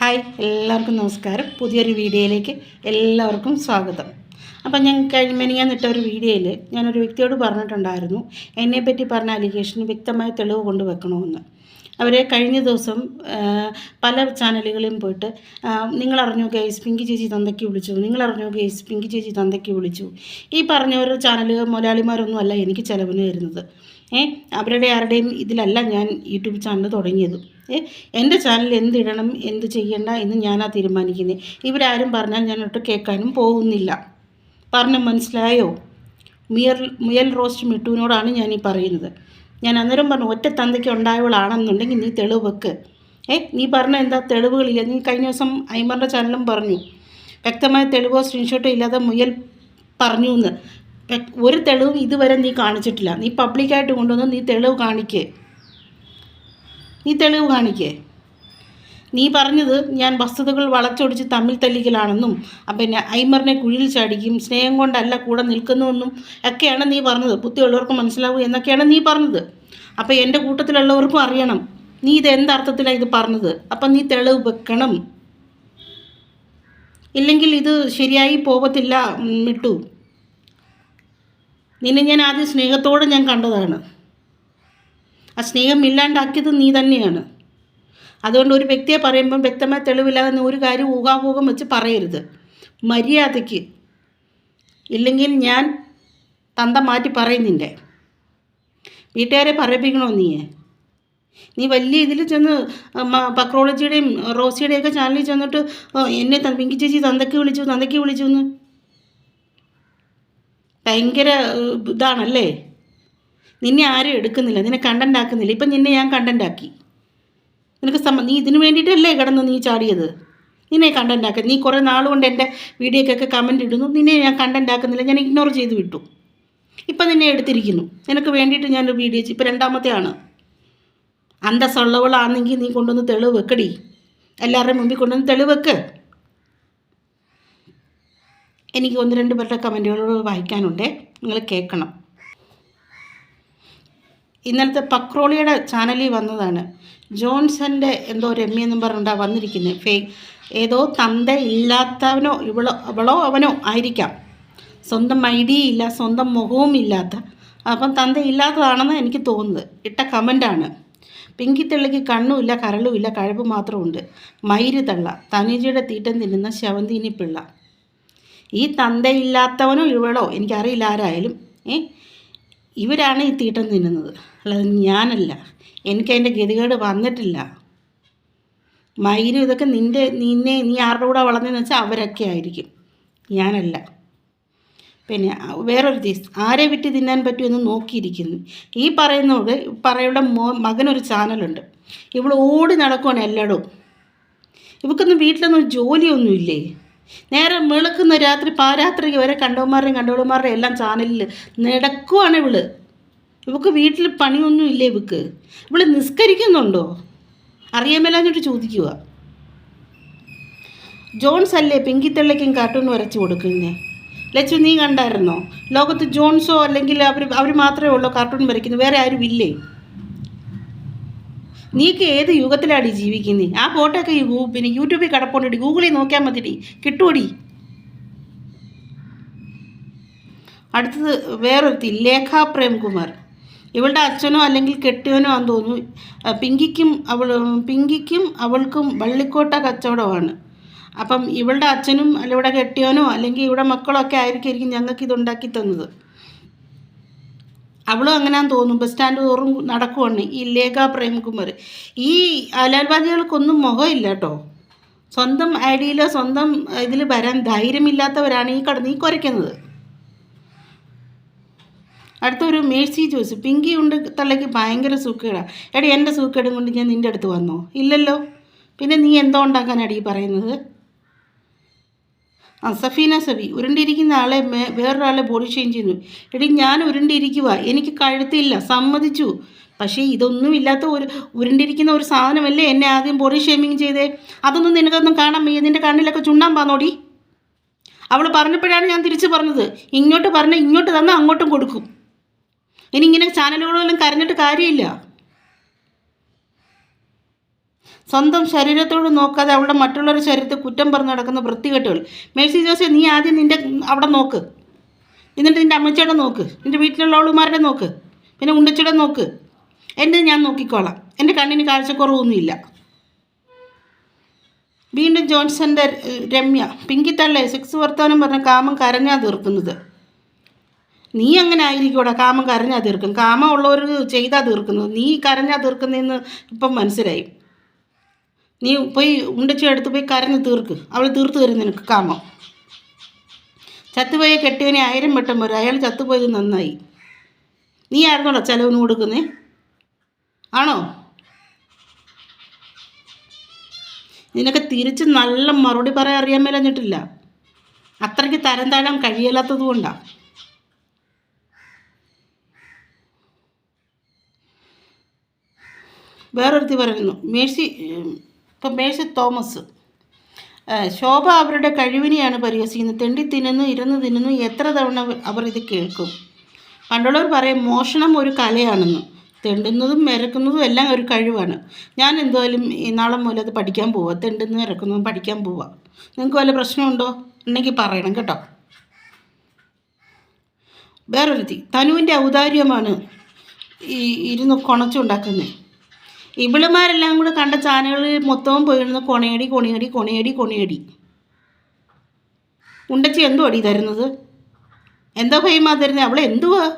Hi എല്ലാവർക്കും നമസ്കാരം. പുതിയൊരു വീഡിയോയിലേക്ക് എല്ലാവർക്കും സ്വാഗതം. അപ്പം ഞാൻ കഴിഞ്ഞ മെനിയാന്നിട്ട ഒരു വീഡിയോയിൽ ഞാനൊരു വ്യക്തിയോട് പറഞ്ഞിട്ടുണ്ടായിരുന്നു എന്നെപ്പറ്റി പറഞ്ഞ അലിഗേഷന് വ്യക്തമായ തെളിവ് കൊണ്ടുവെക്കണമെന്ന്. അവരെ കഴിഞ്ഞ ദിവസം പല ചാനലുകളിലും പോയിട്ട് നിങ്ങളറിഞ്ഞു ഗൈസ് പിങ്കി ചേച്ചി തന്തയ്ക്ക് വിളിച്ചു. നിങ്ങളറിഞ്ഞു ഗൈസ് പിങ്കി ചേച്ചി തന്തയ്ക്ക് വിളിച്ചു. ഈ പറഞ്ഞ ഒരു ചാനൽ മുതലാളിമാരൊന്നും അല്ല എനിക്ക് ചിലവിന് വരുന്നത് ഏ? അവരുടെ ആരുടെയും ഇതിലല്ല ഞാൻ യൂട്യൂബ് ചാനൽ തുടങ്ങിയത്. ഏ? എന്റെ ചാനൽ എന്തിടണം എന്ത് ചെയ്യണ്ട എന്ന് ഞാനാ തീരുമാനിക്കുന്നത് ഇവരാരും പറഞ്ഞാൽ ഞാൻ ഒട്ട് കേൾക്കാനും പോകുന്നില്ല. പറഞ്ഞു മനസ്സിലായോ? മുയൽ മുയൽ റോസ്റ്റ് മിട്ടുവിനോടാണ് ഞാൻ ഈ പറയുന്നത്. ഞാൻ അന്നേരം പറഞ്ഞു ഒറ്റ തന്തയ്ക്ക് ഉണ്ടായവളാണെന്നുണ്ടെങ്കിൽ നീ തെളിവ് വെക്ക്. ഏ? നീ പറഞ്ഞ എന്താ തെളിവുകളില്ല. നീ കഴിഞ്ഞ ദിവസം ഐമറിന്റെ ചാനലും പറഞ്ഞു. വ്യക്തമായ തെളിവോ സ്ക്രീൻഷോട്ടോ ഇല്ലാതെ മുയൽ പറഞ്ഞു എന്ന് ഒരു തെളിവും ഇതുവരെ നീ കാണിച്ചിട്ടില്ല. നീ പബ്ലിക്കായിട്ട് കൊണ്ടുവന്ന് നീ തെളിവ് കാണിക്കേ. നീ തെളിവ് കാണിക്കേ. നീ പറഞ്ഞത് ഞാൻ വസ്തുതകൾ വളച്ചൊടിച്ച് തമ്മിൽ തല്ലിക്കലാണെന്നും പിന്നെ ഐമറിനെ കുഴിയിൽ ചാടിക്കും സ്നേഹം കൊണ്ടല്ല കൂടെ നിൽക്കുന്നുവെന്നും ഒക്കെയാണ് നീ പറഞ്ഞത്. ബുദ്ധിയുള്ളവർക്ക് മനസ്സിലാവും എന്നൊക്കെയാണ് നീ പറഞ്ഞത്. അപ്പോൾ എന്റെ കൂട്ടത്തിലുള്ളവർക്കും അറിയണം. നീ ഇത് എന്തർത്ഥത്തിലാണ് ഇത് പറഞ്ഞത്? അപ്പം നീ തെളിവ് വെക്കണം. ഇല്ലെങ്കിൽ ഇത് ശരിയായി പോകത്തില്ല മിട്ടു. നിന്നെ ഞാൻ ആദ്യം സ്നേഹത്തോടെ ഞാൻ കണ്ടതാണ്. ആ സ്നേഹം ഇല്ലാണ്ടാക്കിയത് നീ തന്നെയാണ്. അതുകൊണ്ട് ഒരു വ്യക്തിയെ പറയുമ്പം വ്യക്തമായ തെളിവില്ലാതെ ഒരു കാര്യം ഊഹാപോഹം വെച്ച് പറയരുത്. മര്യാദയ്ക്ക്. ഇല്ലെങ്കിൽ ഞാൻ തന്ത മാറ്റി പറയുന്നിന്റെ വീട്ടുകാരെ പറയിപ്പിക്കണോ നീയെ? നീ വലിയ ഇതിൽ ചെന്ന് പക്രോളജിയുടെയും റോസിയുടെയൊക്കെ ചാനലിൽ ചെന്നിട്ട് എന്നെ പിങ്കി ചേച്ചി തന്തയ്ക്ക് വിളിച്ചു തന്തയ്ക്ക് വിളിച്ചു എന്ന് ഭയങ്കര ഇതാണല്ലേ? നിന്നെ ആരും എടുക്കുന്നില്ല നിന്നെ കണ്ടന്റ് ആക്കുന്നില്ല. ഇപ്പം നിന്നെ ഞാൻ കണ്ടന്റ് ആക്കി. നിനക്ക് സമ്മ നീ ഇതിന് വേണ്ടിയിട്ടല്ലേ കിടന്ന് നീ ചാടിയത്? നിന്നെ കണ്ടന്റ് ആക്കുക നീ കുറേ നാൾ കൊണ്ട് എന്റെ വീഡിയോക്കൊക്കെ കമന്റ് ഇടുന്നു. നിന്നെ ഞാൻ കണ്ടന്റ് ആക്കുന്നില്ല. ഞാൻ ഇഗ്നോർ ചെയ്ത് വിട്ടു. ഇപ്പം നിന്നെ എടുത്തിരിക്കുന്നു. നിനക്ക് വേണ്ടിയിട്ട് ഞാനൊരു വീഡിയോ ഇപ്പം രണ്ടാമത്തെ ആണ് അന്തസ്സുള്ളവളാണെങ്കിൽ നീ കൊണ്ടുവന്ന് തെളിവ് വെക്കടി. എല്ലാവരുടെയും മുമ്പിൽ കൊണ്ടുവന്ന് തെളിവ് വെക്ക്. എനിക്ക് ഒന്ന് രണ്ട് പേരുടെ കമന്റുകളോട് വായിക്കാനുണ്ട്. നിങ്ങൾ കേൾക്കണം. ഇന്നലത്തെ പക്രോളിയുടെ ചാനലിൽ വന്നതാണ്. ജോൺസന്റെ എന്തോ രമ്യ എന്നും പറഞ്ഞിട്ടാണ് വന്നിരിക്കുന്നത് ഫേക്ക് ഏതോ തന്ത ഇല്ലാത്തവനോ ഇവളോ അവളോ അവനോ ആയിരിക്കാം. സ്വന്തം ഐഡിയ ഇല്ല സ്വന്തം മുഖവും ഇല്ലാത്ത. അപ്പം തന്ത ഇല്ലാത്തതാണെന്ന് എനിക്ക് തോന്നുന്നത്. ഇട്ട കമന്റാണ് പിങ്കി തെള്ളിക്ക് കണ്ണുമില്ല കരളുമില്ല കഴപ്പ് മാത്രമുണ്ട്. മൈര് തള്ള. തനുജയുടെ തീറ്റം തിന്നുന്ന ശവന്തീനി പിള്ള ഈ തന്തയില്ലാത്തവനോ ഇവളോ എനിക്കറിയില്ല ആരായാലും ഏ ഇവരാണ് ഈ തീട്ടം തിന്നുന്നത്. അല്ലാതെ ഞാനല്ല. എനിക്കതിന്റെ ഗതികേട് വന്നിട്ടില്ല. മയിലും ഇതൊക്കെ നിന്റെ നിന്നെ നീ ആരുടെ കൂടെ വളർന്നതെന്ന് വെച്ചാൽ അവരൊക്കെ ആയിരിക്കും. ഞാനല്ല. പിന്നെ വേറൊരു ദിവസം ആരെ വിറ്റ് തിന്നാൻ പറ്റുമെന്ന് നോക്കിയിരിക്കുന്നു. ഈ പറയുന്നവർക്ക് പറയുടെ മോ മകനൊരു ചാനലുണ്ട്. ഇവൾ ഓടി നടക്കുവാണ് എല്ലായിടവും. ഇവക്കൊന്നും വീട്ടിലൊന്നും ജോലിയൊന്നുമില്ലേ? നേരെ വിളക്കുന്ന രാത്രി പാരാത്രിക്ക് വരെ കണ്ടവന്മാരുടെയും കണ്ടവളന്മാരുടെയും എല്ലാം ചാനലിൽ നടക്കുവാണ് ഇവൾ. ഇവക്ക് വീട്ടിൽ പണിയൊന്നും ഇല്ലേ ഇവക്ക്. ഇവൾ നിസ്കരിക്കുന്നുണ്ടോ? അറിയാമല്ല എന്നിട്ട് ചോദിക്കുക ജോൺസ് അല്ലേ പിങ്കിത്തള്ളയ്ക്കും കാർട്ടൂൺ വരച്ചു കൊടുക്കുന്നേ? ലച്ചു നീ കണ്ടായിരുന്നോ? ലോകത്ത് ജോൺസോ അല്ലെങ്കിൽ അവർ അവർ മാത്രമേ ഉള്ളൂ കാർട്ടൂൺ വരയ്ക്കുന്നത്. വേറെ ആരും ഇല്ലേ നീക്ക് ഏത് യുഗത്തിലാടി ജീവിക്കുന്നത് ആ ഫോട്ടോ ഒക്കെ പിന്നെ യൂട്യൂബിൽ കിടപ്പോണ്ടിടി. ഗൂഗിളിൽ നോക്കിയാൽ മതിടി. കിട്ടുമടി അടുത്തത് വേറൊരുത്തി ലേഖ പ്രേംകുമാർ. ഇവളുടെ അച്ഛനോ അല്ലെങ്കിൽ കെട്ടിയവനോ ആണെന്ന് തോന്നുന്നു. പിങ്കിക്കും അവൾ പിങ്കിക്കും അവൾക്കും വള്ളിക്കോട്ട കച്ചവടമാണ്. അപ്പം ഇവളുടെ അച്ഛനും അല്ല ഇവിടെ കെട്ടിയവനോ അല്ലെങ്കിൽ ഇവിടെ മക്കളോ ഒക്കെ ആയിരിക്കും ഞങ്ങൾക്ക് ഇത് ഉണ്ടാക്കി തന്നത്. അവളും അങ്ങനെയാന്ന് തോന്നുന്നു ബസ് സ്റ്റാൻഡ് തോറും നടക്കുവാണ്. ഈ ലേഖ പ്രേംകുമാർ. ഈ അലാൽവാദികൾക്കൊന്നും മുഖമില്ല കേട്ടോ സ്വന്തം ഐഡിയയിലോ സ്വന്തം ഇതിൽ വരാൻ ധൈര്യമില്ലാത്തവരാണ് ഈ കടന്ന് ഈ കുരയ്ക്കുന്നത്. അടുത്തൊരു മേഴ്സി ജോസ് പിങ്കി ഉണ്ട് തള്ളയ്ക്ക് ഭയങ്കര സൂക്കേടാണ് എടി എന്റെ സൂക്കേടും കൊണ്ട് ഞാൻ നിന്റെ അടുത്ത് വന്നോ? ഇല്ലല്ലോ. പിന്നെ നീ എന്തോ ഉണ്ടാക്കാനാടി ഈ പറയുന്നത്? ആ സഫീന സബി ഉരുണ്ടിരിക്കുന്ന ആളെ വേറൊരാളെ ബോഡി ഷെയിം ചെയ്യുന്നു. എടി ഞാൻ ഉരുണ്ടിരിക്കുക എനിക്ക് കഴുത്തില്ല. സമ്മതിച്ചു. പക്ഷേ ഇതൊന്നും ഇല്ലാത്ത ഒരു ഉരുണ്ടിരിക്കുന്ന ഒരു സാധനമല്ലേ എന്നെ ആദ്യം ബോഡി ഷെയ്മിങ് ചെയ്തേ? അതൊന്നും നിനക്കൊന്നും കാണാൻ വയ്യ. നിന്റെ കണ്ണിലൊക്കെ ചുണ്ടാൻ പാന്നോടി. അവൾ പറഞ്ഞപ്പോഴാണ് ഞാൻ തിരിച്ചു പറഞ്ഞത്. ഇങ്ങോട്ട് പറഞ്ഞാൽ ഇങ്ങോട്ട് തന്നാൽ അങ്ങോട്ടും കൊടുക്കും. ഇനി ഇങ്ങനെ ചാനലുകളെല്ലാം കരഞ്ഞിട്ട് കാര്യമില്ല. സ്വന്തം ശരീരത്തോട് നോക്കാതെ അവളുടെ മറ്റുള്ളവരുടെ ശരീരത്തെ കുറ്റം പറഞ്ഞ് നടക്കുന്ന വൃത്തികെട്ടുകൾ. മേഴ്സി ജോസെ നീ ആദ്യം നിന്റെ അവിടെ നോക്ക്. എന്നിട്ട് നിന്റെ അമ്മച്ചയുടെ നോക്ക്. നിന്റെ വീട്ടിലുള്ളവളുമാരുടെ നോക്ക്. പിന്നെ ഉണ്ടച്ചയുടെ നോക്ക്. എന്റെ ഞാൻ നോക്കിക്കോളാം. എന്റെ കണ്ണിന് കാഴ്ചക്കുറവൊന്നുമില്ല. വീണ്ടും ജോൺസന്റെ രമ്യ പിങ്കിത്തള്ളേ സെക്സ് വർത്താനം പറഞ്ഞ കാമം കരഞ്ഞാ തീർക്കുന്നത്. നീ അങ്ങനെ ആയിരിക്കൂടാ കാമം കരഞ്ഞാ തീർക്കും കാമം ഉള്ളവർ ചെയ്താ തീർക്കുന്നത്. നീ കരഞ്ഞാ തീർക്കുന്നതെന്ന് ഇപ്പം മനസ്സിലായി. നീ പോയി ഉണ്ടച്ചി അടുത്ത് പോയി കരഞ്ഞ് തീർക്ക്. അവൾ തീർത്ത് തരും നിനക്ക് കാമം. ചത്തുപോയ കെട്ടിയവനെ ആയിരം വട്ടം വരും. അയാൾ ചത്തുപോയത് നന്നായി. നീ ആയിരുന്നോടോ ചെലവിന് കൊടുക്കുന്നേ? ആണോ? നിനക്ക് തിരിച്ച് നല്ല മറുപടി പറയാൻ അറിയാൻ മേലഞ്ഞിട്ടില്ല അത്രയ്ക്ക് തരം താഴാൻ കഴിയില്ലാത്തത് കൊണ്ടാണ് വേറൊരുത്തി പറയുന്നു മേഴ്സി ഇപ്പം മേഴ്സി തോമസ് ശോഭ അവരുടെ കഴിവിനെയാണ് പരിഹസിക്കുന്നത്. തെണ്ടി തിന്നുന്നു ഇരുന്ന് തിന്നുന്നു എത്ര തവണ അവർ ഇത് കേൾക്കും? പണ്ടുള്ളവർ പറയും മോഷണം ഒരു കലയാണെന്ന്. തെണ്ടുന്നതും ഇറക്കുന്നതും എല്ലാം ഒരു കഴിവാണ്. ഞാൻ എന്തായാലും നാളെ മുതൽ അത് പഠിക്കാൻ പോവാം. തെണ്ടുന്നതും ഇറക്കുന്നതും പഠിക്കാൻ പോവാം. നിങ്ങൾക്ക് വല്ല പ്രശ്നമുണ്ടോ? ഉണ്ടെങ്കിൽ പറയണം കേട്ടോ. വേറൊരുത്തി തനുവിന്റെ ഔദാര്യമാണ് ഈ ഇരുന്ന് കുണച്ചുണ്ടാക്കുന്നത് ഇവളുമാരെല്ലാം കൂടെ കണ്ട ചാനലുകളിൽ മൊത്തവും പോയിരുന്ന കൊണയടി കൊണയടി കൊണയടി കൊണയടി. ഉണ്ടച്ചി എന്തോ അടി തരുന്നത്? എന്തോ ഭയമാ തരുന്നത് അവൾ എന്തുവാ?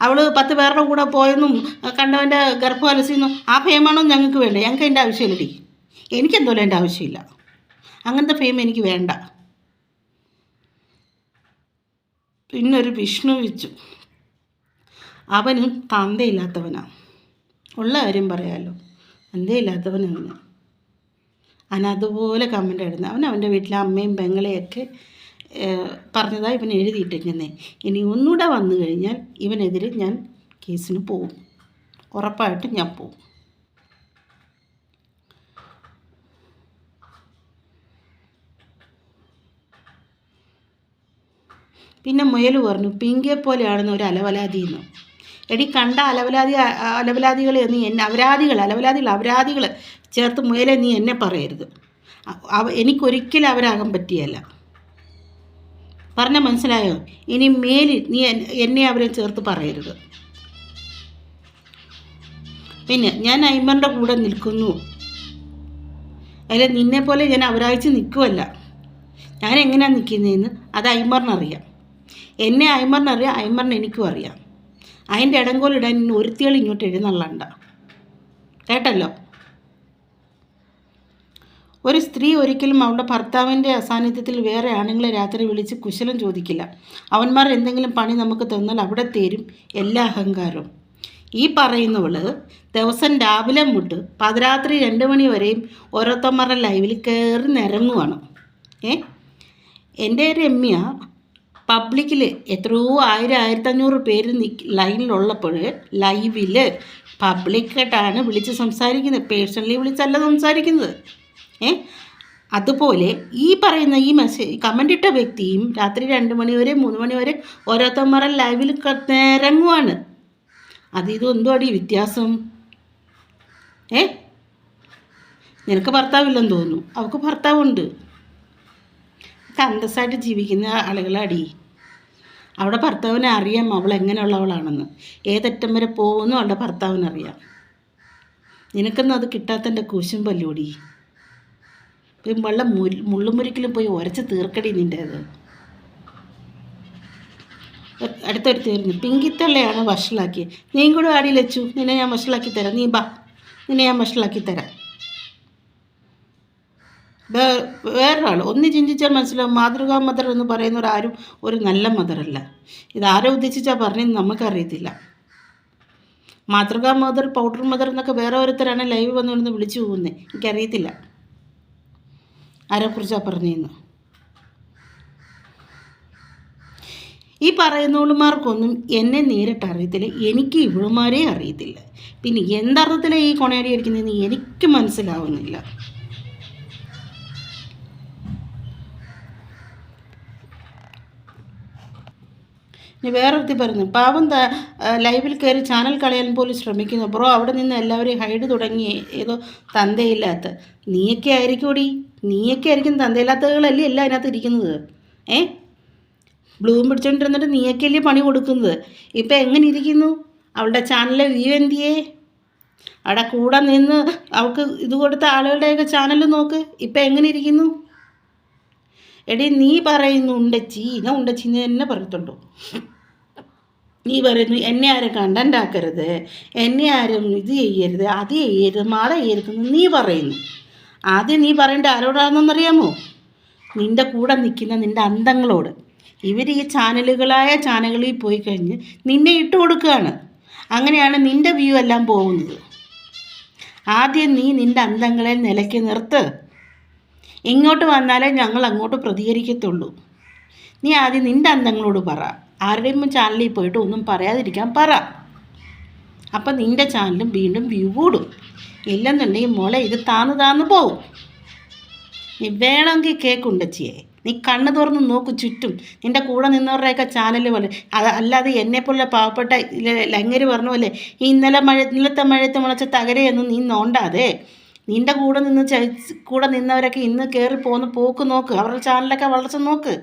അവൾ പത്ത് പേരുടെ കൂടെ പോയെന്നും കണ്ടവന്റെ ഗർഭം അലസിയെന്നും ആ ഭയമാണോ ഞങ്ങൾക്ക് വേണ്ട? ഞങ്ങൾക്ക് അതിന്റെ ആവശ്യമില്ലടി. എനിക്കെന്തോലും എന്റെ ആവശ്യമില്ല. അങ്ങനത്തെ ഫെയിം എനിക്ക് വേണ്ട. പിന്നൊരു വിഷ്ണു വിച്ചു. അവനും തന്തയില്ലാത്തവനാണ് ഉള്ള കാര്യം പറയാമല്ലോ തന്തയില്ലാത്തവനാണ് അവൻ അതുപോലെ കമന്റ് ഇടുന്നത് അവൻ അവന്റെ വീട്ടിലെ അമ്മയും പെങ്ങളെയൊക്കെ പറഞ്ഞതാണ് ഇവൻ എഴുതിയിട്ടിരിക്കുന്നത് ഇനി ഒന്നുകൂടെ വന്നു കഴിഞ്ഞാൽ ഇവനെതിരെ ഞാൻ കേസിന് പോവും. ഉറപ്പായിട്ടും ഞാൻ പോവും. പിന്നെ മുയൽ പറഞ്ഞു പിങ്കെ പോലെയാണെന്ന് ഒരു അലവലാതിന്ന് എടി കണ്ട അലവലാതി അലവലാദികളെ നീ എന്നെ അപരാധികൾ അലവലാദികൾ അപരാധികൾ ചേർത്ത് മുയലെ നീ എന്നെ പറയരുത്. അവ എനിക്കൊരിക്കലും അവരാകാൻ പറ്റിയല്ല. പറഞ്ഞ മനസ്സിലായോ? ഇനി മേലിൽ നീ എന്നെ അവരെ ചേർത്ത് പറയരുത്. പിന്നെ ഞാൻ അയ്മറിന്റെ കൂടെ നിൽക്കുന്നു. അല്ലെ നിന്നെ പോലെ ഞാൻ അവരാഴ്ച നിൽക്കുമല്ല ഞാൻ എങ്ങനെയാണ് നിൽക്കുന്നതെന്ന് അത് അയ്മറിനറിയാം. എന്നെ അയ്മറിനറിയാം അയ്മറിനെനിക്കും അറിയാം. അതിന്റെ ഇടങ്കോലിടാൻ ഇനി ഒരുത്തികൾ ഇങ്ങോട്ട് എഴുന്നള്ളണ്ട. കേട്ടല്ലോ? ഒരു സ്ത്രീ ഒരിക്കലും അവളുടെ ഭർത്താവിന്റെ അസാന്നിധ്യത്തിൽ വേറെ ആണുങ്ങളെ രാത്രി വിളിച്ച് കുശലം ചോദിക്കില്ല. അവന്മാർ എന്തെങ്കിലും പണി നമുക്ക് തന്നാൽ അവിടെ തേരും എല്ലാ അഹങ്കാരവും. ഈ പറയുന്നവൾ ദിവസം രാവിലെ മുട്ട് പാതിരാത്രി രണ്ട് മണി വരെയും ഓരോരുത്തന്മാരുടെ ലൈവിൽ കയറി നിരങ്ങുവാണ്. ഏ? എന്റെ രമ്യ പബ്ലിക്കിൽ എത്രയോ ആയിരം ആയിരത്തഞ്ഞൂറ് പേര് ലൈനിലുള്ളപ്പോൾ ലൈവിൽ പബ്ലിക്കായിട്ടാണ് വിളിച്ച് സംസാരിക്കുന്നത്. പേഴ്സണലി വിളിച്ചല്ല സംസാരിക്കുന്നത്. ഏ? അതുപോലെ ഈ പറയുന്ന ഈ മെസ്സേജ് കമന്റ് ഇട്ട വ്യക്തിയും രാത്രി രണ്ട് മണി വരെ മൂന്ന് മണി വരെ ഓരോരുത്തന്മാരെ ലൈവിൽ നിരങ്ങുവാണ്. അത് ഇത് എന്തോ അടി വ്യത്യാസം? ഏ? നിനക്ക് ഭർത്താവില്ലെന്ന് തോന്നുന്നു. അവൾക്ക് ഭർത്താവുണ്ട്. ഒക്കെ അന്തസ്സായിട്ട് ജീവിക്കുന്ന ആളുകളാടി. അവിടെ ഭർത്താവിനെ അറിയാം അവൾ എങ്ങനെയുള്ളവളാണെന്ന്. ഏതറ്റം വരെ പോകുന്നു അവളുടെ ഭർത്താവിനറിയാം. നിനക്കൊന്നും അത് കിട്ടാത്തന്റെ കുശും പല്ലൂടി വെള്ളം മുരി മുള്ളുമുരിക്കിലും പോയി ഉരച്ച് തീർക്കടി നിന്റേത് അടുത്തൊരു തീർന്നു പിങ്കിത്തള്ളയാണ് വഷളാക്കിയത് നീയും കൂടെ ആടി ലച്ചു. നിന്നെ ഞാൻ വഷളാക്കി തരാം. നീ ബാ. നിന്നെ ഞാൻ വഷളാക്കി തരാം. വേറൊരാൾ ഒന്ന് ചിന്തിച്ചാൽ മനസ്സിലാവും. മാതൃകാ മദർ എന്ന് പറയുന്ന ഒരാരും ഒരു നല്ല മദറല്ല ഇതാരെ ഉദ്ദേശിച്ചാൽ പറഞ്ഞത് നമുക്കറിയത്തില്ല. മാതൃകാ മദർ പൗഡർ മദർ എന്നൊക്കെ വേറെ ഓരോരുത്തരാണ് ലൈവ് വന്നുകൊണ്ട് വിളിച്ചു പോകുന്നത് എനിക്കറിയത്തില്ല. ആരെക്കുറിച്ചാണ് പറഞ്ഞതെന്ന്. ഈ പറയുന്നവളുമാർക്കൊന്നും എന്നെ നേരിട്ട് അറിയത്തില്ല. എനിക്ക് ഇവളുമാരെ അറിയത്തില്ല. പിന്നെ എന്തർത്ഥത്തിലാണ് ഈ കൊണയടി അടിക്കുന്നതെന്ന് എനിക്ക് മനസ്സിലാവുന്നില്ല. ഇനി വേറൊരുത്തി പറയുന്നു. പാവം ലൈവിൽ കയറി ചാനൽ കളയാൻ പോലും ശ്രമിക്കുന്നു. ബ്രോ അവിടെ നിന്ന് എല്ലാവരെയും ഹൈഡ് തുടങ്ങി. ഏതോ തന്തയില്ലാത്ത. നീയൊക്കെ ആയിരിക്കൂടി? നീയൊക്കെ ആയിരിക്കും തന്തയില്ലാത്തകളല്ലേ എല്ലാം അതിനകത്ത് ഇരിക്കുന്നത്? ഏ? ബ്ലൂം പിടിച്ചോണ്ടിരുന്നിട്ട് നീയൊക്കെയല്ലേ പണി കൊടുക്കുന്നത്? ഇപ്പം എങ്ങനെ ഇരിക്കുന്നു? അവളുടെ ചാനലിലെ വ്യൂ എന്തിയേ? അവിടെ കൂടെ നിന്ന് അവൾക്ക് ഇത് കൊടുത്ത ആളുകളുടെയൊക്കെ ചാനൽ നോക്ക്. ഇപ്പം എങ്ങനെ ഇരിക്കുന്നു? എടി നീ പറയുന്നു ഉണ്ടച്ചി. ഞാൻ ഉണ്ടച്ചി എന്ന് പറയത്തുള്ളൂ നീ പറയുന്നു എന്നെ ആരും കണ്ടന്റ് ആക്കരുത് എന്നെ ആരും ഇത് ചെയ്യരുത് അത് ചെയ്യരുത് മാള ചെയ്യരുതെന്ന് നീ പറയുന്നു. ആദ്യം നീ പറയേണ്ട ആരോടാണെന്നറിയാമോ? നിന്റെ കൂടെ നിൽക്കുന്ന നിന്റെ അന്തങ്ങളോട്. ഇവർ ഈ ചാനലുകളായ ചാനലുകളിൽ പോയി കഴിഞ്ഞ് നിന്നെ ഇട്ട് കൊടുക്കുകയാണ്. അങ്ങനെയാണ് നിന്റെ വ്യൂ എല്ലാം പോകുന്നത്. ആദ്യം നീ നിന്റെ അന്തങ്ങളെ നിലയ്ക്ക് നിർത്ത്. ഇങ്ങോട്ട് വന്നാലേ ഞങ്ങൾ അങ്ങോട്ട് പ്രതികരിക്കത്തുള്ളൂ. നീ ആദ്യം നിന്റെ അന്തങ്ങളോട് പറ. ആരുടെയും ചാനലിൽ പോയിട്ട് ഒന്നും പറയാതിരിക്കാൻ പറ. അപ്പം നിന്റെ ചാനലും വീണ്ടും വ്യൂ കൂടും. ഇല്ലെന്നുണ്ടെങ്കിൽ മോളെ ഇത് താന്ന് താന്ന് പോവും. നീ വേണമെങ്കിൽ കേക്കുണ്ടച്ചിയെ നീ കണ്ണ് തുറന്ന് നോക്കു ചുറ്റും. നിന്റെ കൂടെ നിന്നവരുടെയൊക്കെ ചാനൽ പോലെ. അത് അല്ലാതെ എന്നെപ്പോലുള്ള പാവപ്പെട്ട ലങ്ങര് പറഞ്ഞ പോലെ ഈ ഇന്നലെ മഴ ഇന്നലത്തെ മഴയത്ത് മുളച്ച തകരയൊന്നും നീ നോണ്ടാതെ. നിന്റെ കൂടെ നിന്ന് കൂടെ നിന്നവരൊക്കെ ഇന്ന് കയറി പോകുന്ന പോക്ക് നോക്ക്. അവരുടെ ചാനലൊക്കെ വളർച്ച നോക്ക്.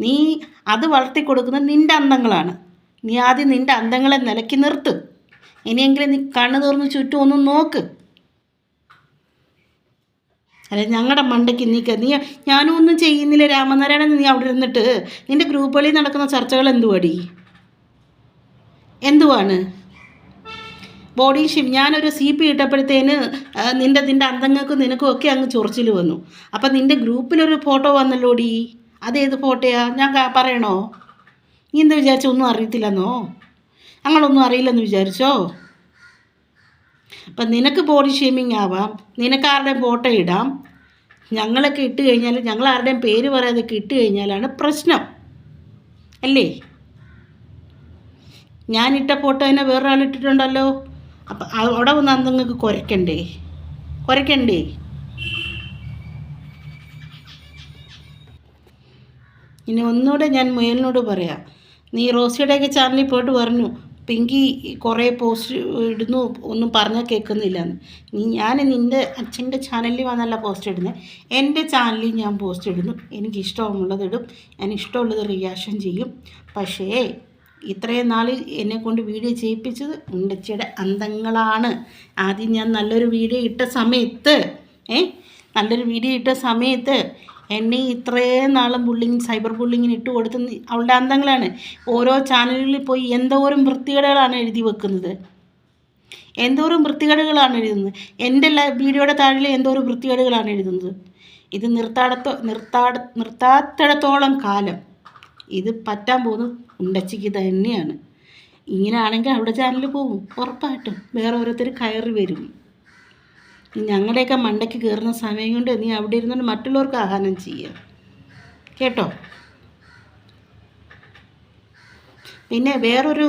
നീ അത് വളർത്തി കൊടുക്കുന്നത് നിന്റെ അന്തങ്ങളാണ്. നീ ആദ്യം നിന്റെ അന്തങ്ങളെ നിലക്കി നിർത്ത്. ഇനിയെങ്കിലും നീ കണ്ണു തുറന്ന് ചുറ്റും ഒന്ന് നോക്ക്. അല്ല ഞങ്ങളുടെ മണ്ടയ്ക്ക് നീ ക- നീ ഞാനും ഒന്നും ചെയ്യുന്നില്ല രാമനാരായണൻ നീ അവിടെ ഇരുന്നിട്ട്. നിന്റെ ഗ്രൂപ്പുകളിൽ നടക്കുന്ന ചർച്ചകൾ എന്തുവാടി? എന്തുവാണ്? ബോഡി ഷിം ഞാനൊരു സി പി ഇട്ടപ്പോഴത്തേന് നിന്റെ നിന്റെ അന്തങ്ങൾക്കും നിനക്കും ഒക്കെ അങ്ങ് ചൊറിച്ചിൽ വന്നു. അപ്പം നിന്റെ ഗ്രൂപ്പിലൊരു ഫോട്ടോ വന്നല്ലോടി? അതേത് ഫോട്ടോയാ? ഞാൻ പറയണോ? നീ എന്താ വിചാരിച്ചോ? ഒന്നും അറിയത്തില്ലെന്നോ? ഞങ്ങളൊന്നും അറിയില്ലെന്ന് വിചാരിച്ചോ? അപ്പം നിനക്ക് ബോഡി ഷേമിങ് ആവാം. നിനക്ക് ആരുടെയും ഫോട്ടോ ഇടാം. ഞങ്ങളൊക്കെ ഇട്ട് കഴിഞ്ഞാൽ ഞങ്ങൾ ആരുടെയും പേര് പറയാതെ ഇട്ട് കഴിഞ്ഞാലാണ് പ്രശ്നം. അല്ലേ? ഞാനിട്ട ഫോട്ടോ തന്നെ വേറൊരാൾ ഇട്ടിട്ടുണ്ടല്ലോ അപ്പം അവിടെ വന്ന് അന്നങ്ങൾക്ക് നിങ്ങൾക്ക് കുരക്കണ്ടേ? കുരയ്ക്കണ്ടേ ഇനി ഒന്നുകൂടെ ഞാൻ മുയലിനോട് പറയാം. നീ റോസിയുടെയൊക്കെ ചാനലിൽ പോയിട്ട് പറഞ്ഞു പിങ്കി കുറേ പോസ്റ്റ് ഇടുന്നു ഒന്നും പറഞ്ഞാൽ കേൾക്കുന്നില്ലെന്ന് നീ ഞാൻ നിന്റെ അച്ഛന്റെ ചാനലിൽ വന്നല്ല പോസ്റ്റ് ഇടുന്നത് എന്റെ ചാനലിൽ ഞാൻ പോസ്റ്റ് ഇടുന്നു. എനിക്ക് ഇഷ്ടമുള്ളത് ഇടും. ഞാൻ ഇഷ്ടമുള്ളത് റിയാക്ഷൻ ചെയ്യും. പക്ഷേ ഇത്രയും നാൾ എന്നെക്കൊണ്ട് വീഡിയോ ചെയ്യിപ്പിച്ചത് ഉണ്ടച്ചിയുടെ അന്തങ്ങളാണ്. ആദ്യം ഞാൻ നല്ലൊരു വീഡിയോ ഇട്ട സമയത്ത് ഏ? നല്ലൊരു വീഡിയോ ഇട്ട സമയത്ത് എന്നെ ഇത്രയും നാളും ബുള്ളിങ് സൈബർ ബുള്ളിങ്ങിന് ഇട്ട് കൊടുത്ത അവളുടെ അന്തങ്ങളാണ്. ഓരോ ചാനലുകളിൽ പോയി എന്തോരം വൃത്തികേടുകളാണ് എഴുതി വെക്കുന്നത്. എന്തോരം വൃത്തികേടുകളാണ് എഴുതുന്നത്. എന്റെ വീഡിയോയുടെ താഴെ എന്തോരം വൃത്തികേടുകളാണ് എഴുതുന്നത്. ഇത് നിർത്താടത്തോ നിർത്താട നിർത്താത്തിടത്തോളം കാലം. ഇത് പറ്റാൻ പോകുന്നത് ഉണ്ടച്ചിക്ക് തന്നെയാണ്. ഇങ്ങനെയാണെങ്കിൽ അവിടെ ചാനൽ പോവും ഉറപ്പായിട്ടും. വേറെ ഓരോരുത്തർ കയറി വരും. ഞങ്ങളുടെയൊക്കെ മണ്ടയ്ക്ക് കയറുന്ന സമയം കൊണ്ട് നീ അവിടെ ഇരുന്നുകൊണ്ട് മറ്റുള്ളവർക്ക് ആഹ്വാനം ചെയ്യുക കേട്ടോ? പിന്നെ വേറൊരു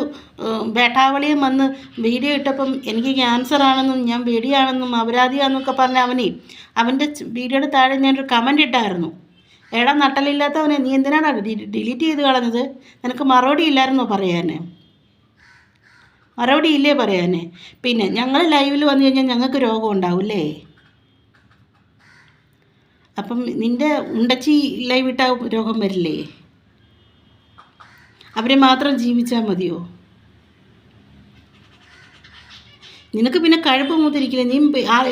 വേട്ടാവളിയും വന്ന് വീഡിയോ ഇട്ടപ്പം എനിക്ക് ക്യാൻസർ ആണെന്നും ഞാൻ വെടിയാണെന്നും അപരാധിയാണെന്നൊക്കെ പറഞ്ഞ അവനെ അവന്റെ വീഡിയോയുടെ താഴെ ഞാനൊരു കമന്റ് ഇട്ടായിരുന്നു. എടാ നട്ടലില്ലാത്തവനെ നീ എന്തിനാണ് ഡിലീറ്റ് ചെയ്ത് കളഞ്ഞത്? നിനക്ക് മറുപടി ഇല്ലായിരുന്നോ പറയാനെ? മറുപടി ഇല്ലേ പറയാനെ? പിന്നെ ഞങ്ങൾ ലൈവിൽ വന്നു കഴിഞ്ഞാൽ ഞങ്ങൾക്ക് രോഗം ഉണ്ടാവില്ലേ? അപ്പം നിന്റെ ഉണ്ടച്ചി ലൈവ് ഇട്ടാൽ രോഗം വരില്ലേ? അവരെ മാത്രം ജീവിച്ചാൽ മതിയോ? നിനക്ക് പിന്നെ കഴുപ്പ് മൂത്തിരിക്കില്ല? നീ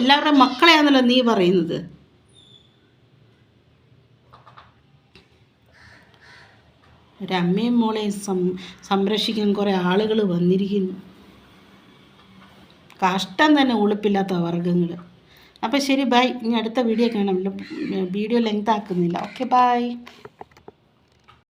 എല്ലാവരുടെ മക്കളെയാണല്ലോ നീ പറയുന്നത്? ഒരമ്മയും മോളെയും സം സംരക്ഷിക്കാൻ കുറേ ആളുകൾ വന്നിരിക്കുന്നു. കഷ്ടം തന്നെ ഉളുപ്പില്ലാത്ത വർഗങ്ങൾ അപ്പോൾ ശരി ബൈ ഇനി അടുത്ത വീഡിയോ കാണാം. Video length ആക്കുന്നില്ല. Okay bye